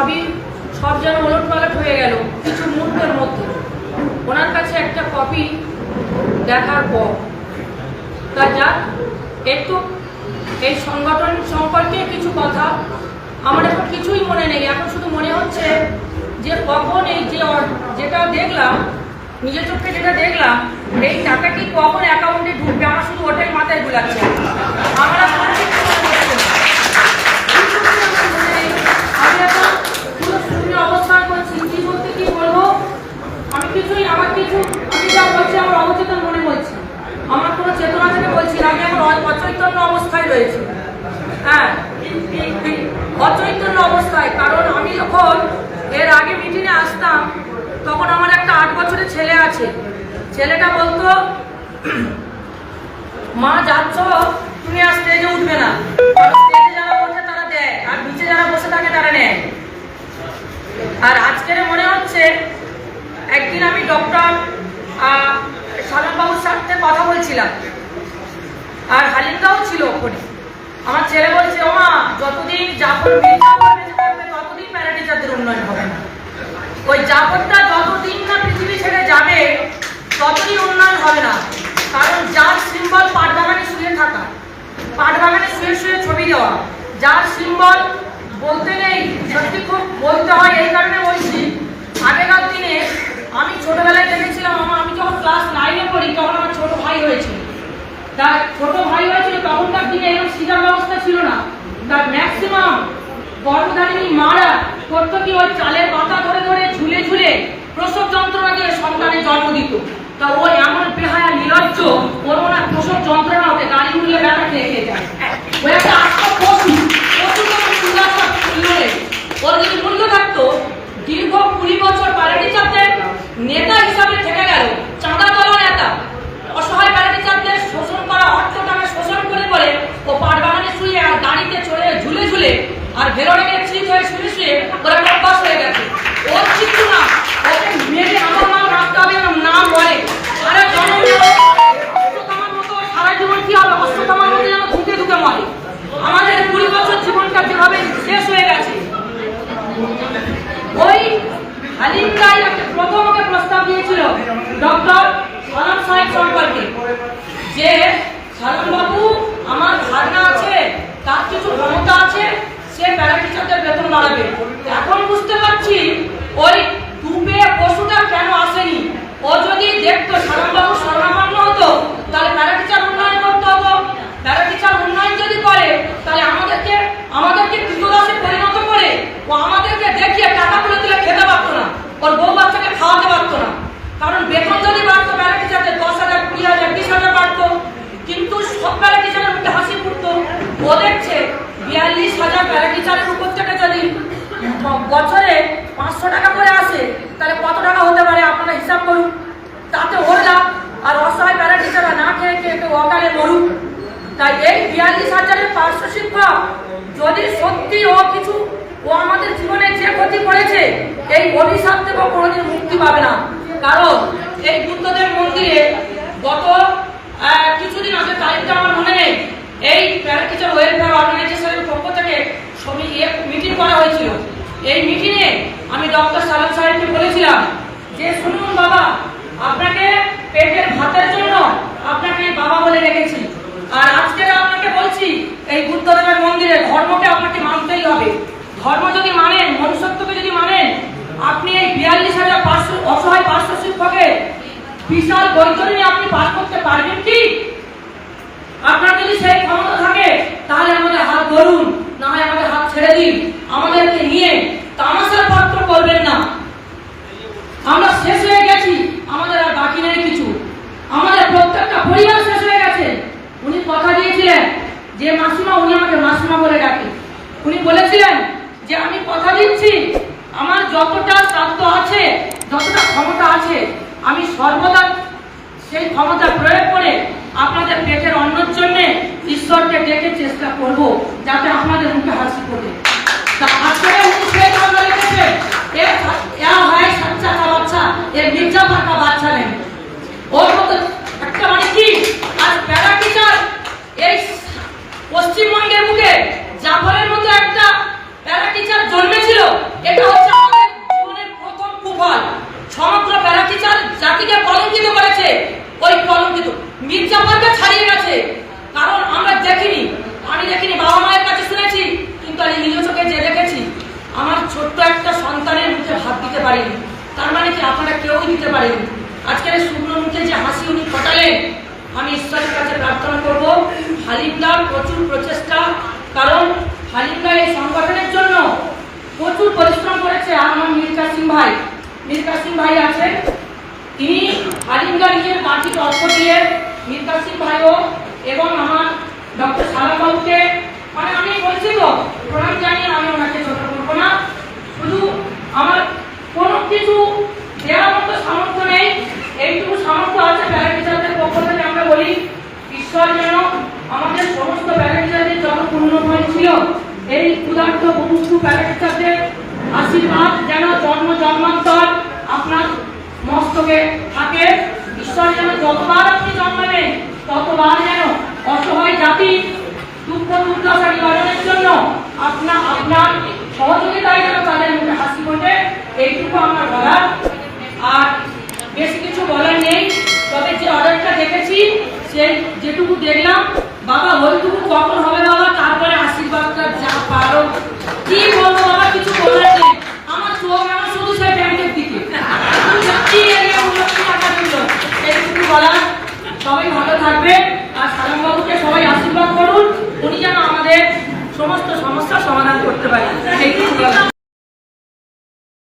সবই, সব যেন ওলট পালট হয়ে গেল, কিছু মুহূর্তের মধ্যে। ওনার কাছে একটা কপি দেখার পর, তা যাক, একটু এই সংগঠন সম্পর্কে কিছু কথা। আমার এখন কিছুই মনে নেই, এখন শুধু মনে হচ্ছে যে কখন এই যে যেটা দেখলাম, নিজের চোখে যেটা দেখলাম, এই টাকা কি কখন অ্যাকাউন্টে ঢুকবে? আমার শুধু ওটাই মাথায় গুলাচ্ছে আমরা হ্যাঁ অচৈতন্য অবস্থায়। কারণ আমি যখন এর আগে মিটিংয়ে আসতাম, তখন আমার একটা আট বছরের ছেলে আছে। ছেলেটা বলতো, মা, যাচ্ছ? তুমি আর স্টেজে উঠবে না। স্টেজে যারা ওঠে তারা দেয়, আর নিচে যারা বসে থাকে তারা নেয়। আর আজকের মনে হচ্ছে, একদিন আমি ডক্টর সালামবাবুর সাথে কথা বলছিলাম। আর হালিমদাও ছিল ওখানে। আমার ছেলে বলছে ও মা যতদিন জাফর মির্জা করবে থাকবে, ততদিন প্যারাটিচারদের উন্নয়ন হবে না। ওই জাফরটা যতদিন না পৃথিবী ছেড়ে যাবে, ততদিন উন্নয়ন হবে না। কারণ যার সিম্বল পাটবাগানে শুয়ে থাকা পাটবাগানে শুয়ে শুয়ে ছবি দেওয়া, যার সিম্বল বলতে নেই, সত্যি খুব বলতে হয়, এই কারণে বলছি, আগেকার দিনে আমি ছোটবেলায় দেখেছিলাম আমার আমি যখন ক্লাস নাইনে পড়ি, তখন আমার ছোট ভাই হয়েছিল তার ছোট তখনকার দিনে এরকম সিজার ব্যবস্থা ছিল না। তার ম্যাক্সিমাম গর্ভধারিণী মারা করতো কি ওই চালের পাতা ধরে ধরে ঝুলে ঝুলে প্রসব যন্ত্রণা দিয়ে সন্তানের জন্ম দিত। তা ও এমন বেহায়া নিরজ্জ ওর মনে প্রসব যন্ত্রণা হতে গাড়ি উঠলে বেড়া খেয়ে খেয়ে যায়। ও একটা আত্ম পশু পশু ওর যদি মূল্য থাকতো, দীর্ঘ কুড়ি বছর প্যারাটিচারদের নেতা হিসাবে থেকে গেল চাঁদা তোলা নেতা অসহায় প্যারাটিচারদের শোষণ করা অর্থ টাকা শোষণ করে করে ও পাটবাগানে শুয়ে আর গাড়িতে চড়ে ঝুলে ঝুলে আর ভেলোরে গিয়ে চিত হয়ে শুয়ে শুয়ে ওরা অভ্যাস হয়ে গেছে ওর চিত্র না ওকে মেরে আমার নাম রাখতে হবে যেন নাম বলে সারা জন্ম অশ্বত্থামার মতো সারা জীবন কি হবে অশ্বত্থামার মতো যেন ধুকে ধুকে মরে আমাদের কুড়ি বছর জীবনটা যেভাবে শেষ হয়ে গেছে ওই হালিম রায় একটা প্রথম ওকে প্রস্তাব দিয়েছিল ডক্টর সালাম সাহেব সম্পর্কে যে সালাম বাবু আমার ধারণা আছে, তার কিছু ক্ষমতা আছে, সে প্যারাটিচারদের বেতন বাড়াবে। এখন বুঝতে পারছি ওই ডুবে পশুটা কেন আসেনি। ও যদি দেখতো হারানবাবু বাবু স্বর্ণাপন্ন হতো তাহলে প্যারাটিচার উন্নয়ন করতে হতো প্যারাটিচার উন্নয়ন যদি করে তাহলে আমাদেরকে আমাদেরকে কৃতদাসে পরিণত করে ও আমাদেরকে দেখিয়ে টাকা তুলে দিলে খেতে পারতো না ওর বউ বাচ্চাকে খাওয়াতে পারতো না কারণ বেতন যদি বাড়তো প্যারা টিচারদের দশ হাজার কুড়ি হাজার বিশ হাজার বাড়তো কিন্তু সব প্যারা টিচারের মুখে হাসি ফুটতো ও দেখছে বিয়াল্লিশ হাজার প্যারা টিচারের উপর থেকে যদি বছরে পাঁচশো টাকা করে আসে, তাহলে কত টাকা হতে পারে আপনারা হিসাব করুন। তাতে ওর আর অসহায় প্যারা টিচাররা না খেয়ে খেয়ে কেউ অকালে মরুক। তাই এই বিয়াল্লিশ হাজারের পার্শ্ব শিক্ষক, যদি সত্যি ও কিছু, ও আমাদের জীবনে যে ক্ষতি করেছে, এই অভিশাপ থেকে কোনোদিন মুক্তি পাবে না। কারণ এই বুদ্ধদেব মন্দিরে গত কিছুদিন আগে তারিখটা আমার মনে নেই। এই প্যারাটিচার ওয়েলফেয়ার অর্গানাইজেশনের পক্ষ থেকে মিটিং করা হয়েছিল। এই মিটিংয়ে আমি ডক্টর সালাম সাহেবকে বলেছিলাম যে, শুনুন বাবা, আপনাকে পেটের ভাতের জন্য আপনাকে বাবা বলে রেখেছি। আর আজকে আপনাকে বলছি, এই বুদ্ধদেবের মন্দিরে ধর্মকে আপনাকে মানতেই হবে। ধর্ম যদি মানেন, মনুষ্যত্বকে যদি মানেন, আপনি এই বিয়াল্লিশ হাজার পাঁচশো অসহায় পাঁচশো শিক্ষকের বিশাল বৈতরণী আপনি পার করতে পারবেন কি আপনার যদি সেই ক্ষমতা থাকে তাহলে ধরুন না হয় আমাদের হাত ছেড়ে দিন। আমাদেরকে নিয়ে তামাশার পাত্র করবেন না। আমরা শেষ হয়ে গেছি, আমাদের আর বাকি নেই কিছু। আমাদের প্রত্যেকটা পরিবার শেষ হয়ে গেছে। উনি কথা দিয়েছিলেন যে, মাসিমা, উনি আমাকে মাসিমা বলে ডাকে। উনি বলেছিলেন যে, আমি কথা দিচ্ছি। আমার যতটা প্রাপ্ত আছে, যতটা ক্ষমতা আছে, আমি সর্বদা সেই ক্ষমতা প্রয়োগ করে আপনাদের পেটের অন্যর জন্য ঈশ্বরকে ডেকে চেষ্টা করব, যাতে আপনাদের মুখে হাসি ফোটে। তা আজকে উনি সেই কথা লিখেছে এ এ হয় সাচ্চা কা বাচ্চা, এ মির্জা পাকা বাচ্চা নেই। ওর মতো একটা মানে কি? আজ প্যারা টিচার এই পশ্চিমবঙ্গের বুকে জাফরের মতো একটা প্যারা টিচার জন্মেছিল? এটা হচ্ছে আমাদের জীবনের প্রথম কুফল। সমগ্র প্যারা টিচার জাতিকে কলঙ্কিত করেছে? ওই কলঙ্কিত। মির্জাফরকে ছাড়িয়ে গেছে। কারণ আমরা দেখিনি, আমি দেখিনি, বাবা মায়ের কাছে শুনেছি, কিন্তু আমি নিজ চোখে যে দেখেছি, আমার ছোট্ট একটা সন্তানের মুখে ভাত দিতে পারিনি। তার মানে কি আপনারা কেউই দিতে পারেনি? আজকের শুকনো মুখে যে হাসি উনি ফটালেন, আমি ঈশ্বরের কাছে প্রার্থনা করব হালিমদার প্রচুর প্রচেষ্টা, কারণ হালিমদা এই সংগঠনের জন্য প্রচুর পরিশ্রম করেছে। আমার মীর কাসিম ভাই মীর কাসিম ভাই আছে তিনি হালিমদা নিজের গাঁঠিত অর্থ দিয়ে মীর কাসিম ভাইও এবং আমার ডক্টর সারা বাবুকে। মানে আমি বলছি তো, প্রণাম জানিয়ে আমি ওনাকে ছোট করব না। শুধু আমার কোনো কিছু দেওয়ার মতো সামর্থ্য নেই। এইটুকু সামর্থ্য আছে প্যারাটিচারদের পক্ষ থেকে আমরা বলি, ঈশ্বর যেন আমাদের সমস্ত প্যারাটিচারদের যত পূর্ণময় ছিল এই ক্ষুধার্ত বুভুক্ষু প্যারাটিচারদের আশীর্বাদ যেন জন্ম জন্মান্তর আপনার মস্তকে থাকে। ঈশ্বর যেন যতবার আপনি জন্মাবেন।